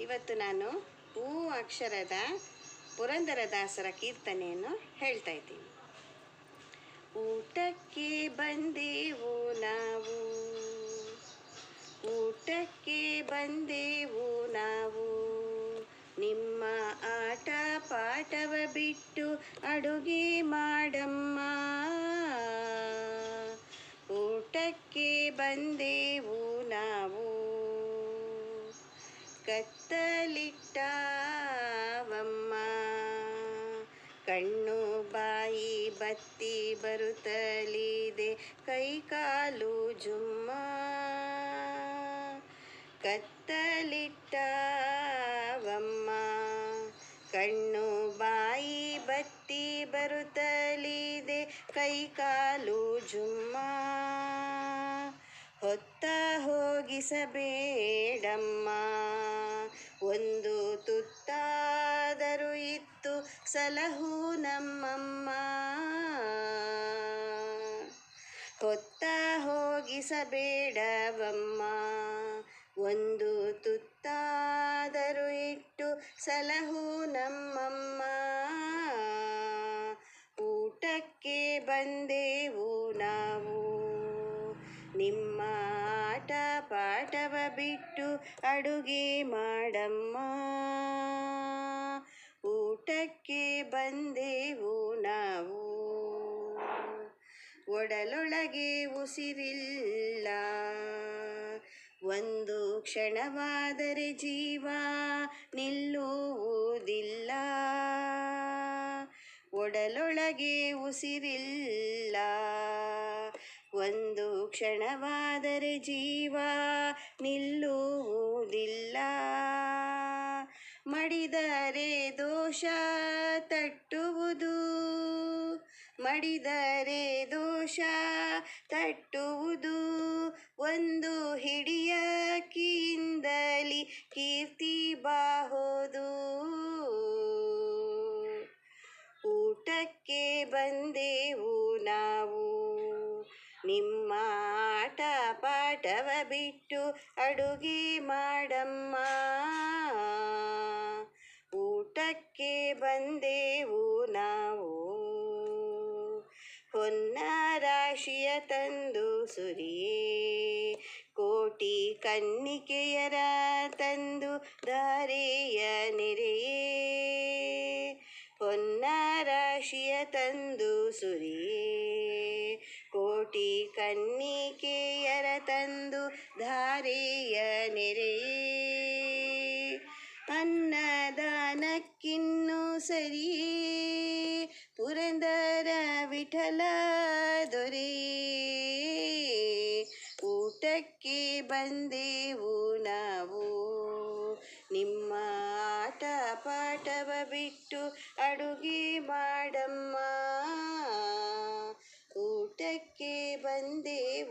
ಇವತ್ತು ನಾನು ಹೂ ಅಕ್ಷರದ ಪುರಂದರದಾಸರ ಕೀರ್ತನೆಯನ್ನು ಹೇಳ್ತಾ ಇದ್ದೀನಿ. ಊಟಕ್ಕೆ ಬಂದೆವು ನಾವು. ಊಟಕ್ಕೆ ಬಂದೆವು ನಾವು. ನಿಮ್ಮ ಆಟ ಪಾಠವ ಬಿಟ್ಟು ಅಡುಗೆ ಮಾಡಮ್ಮ. ಊಟಕ್ಕೆ ಬಂದೆವು ನಾವು ಕತ್ತಲಿಟ್ಟವಮ್ಮ. ಕಣ್ಣು ಬಾಯಿ ಬತ್ತಿ ಬರುತ್ತಲಿದೆ, ಕೈಕಾಲು ಜುಮ್ಮ. ಕತ್ತಲಿಟ್ಟವಮ್ಮ. ಕಣ್ಣು ಬಾಯಿ ಬತ್ತಿ ಬರುತ್ತಲಿದೆ, ಕೈಕಾಲು ಜುಮ್ಮ. ಹೊತ್ತ ಹೋಗಿಸಬೇಡಮ್ಮ. ಸಲಹು ನಮ್ಮಮ್ಮ ಹೊತ್ತ ಹೋಗಿಸಬೇಡವಮ್ಮ. ಒಂದು ತುತ್ತಾದರೂ ಇಟ್ಟು ಸಲಹು ನಮ್ಮಮ್ಮ ಊಟಕ್ಕೆ ಬಂದೆವು ನಾವು. ನಿಮ್ಮ ಆಟ ಪಾಠವ ಬಿಟ್ಟು ಅಡುಗೆ ಮಾಡಮ್ಮ. ಬಂದೆವು ನಾವು. ಒಡಲೊಳಗೆ ಉಸಿರಿಲ್ಲ. ಒಂದು ಕ್ಷಣವಾದರೆ ಜೀವ ನಿಲ್ಲುವುದಿಲ್ಲ. ಒಡಲೊಳಗೆ ಉಸಿರಿಲ್ಲ. ಒಂದು ಕ್ಷಣವಾದರೆ ಜೀವ ನಿಲ್ಲುವುದಿಲ್ಲ. ಮಡಿದರೆ ದೋಷ ತಟ್ಟುವುದು. ಒಂದು ಹಿಡಿಯ ಕಿಂದಲಿ ಕೀರ್ತಿ ಬಾಹೋದು. ಊಟಕ್ಕೆ ಬಂದೆವು ನಾವು. ನಿಮ್ಮ ಆಟ ಪಾಠವ ಬಿಟ್ಟು ಅಡುಗೆ ಮಾಡಮ್ಮ. ಊಟಕ್ಕೆ ಬಂದೆವು ರಾಶಿಯ ತಂದು ಸುರಿಯೇ ಕೋಟಿ ಕನ್ನಿಕೆಯರ ತಂದು ದಾರಿಯ ನೆರೆಯೇ. ಹೊನ್ನ ರಾಶಿಯ ತಂದು ಸುರಿಯೇ ಕೋಟಿ ಕನ್ನಿಕೆಯರ ತಂದು ಧಾರೆಯ ನೆರೆಯೇ. ಅನ್ನದಾನಕ್ಕಿನ್ನು ಸರಿಯೇ. ಪುರಂದರ ವಿಠಲ ಬಂದೆವು ನಾವು. ನಿಮ್ಮ ಆಟ ಪಾಠವ ಬಿಟ್ಟು ಅಡುಗೆ ಮಾಡಮ್ಮ. ಊಟಕ್ಕೆ ಬಂದೆ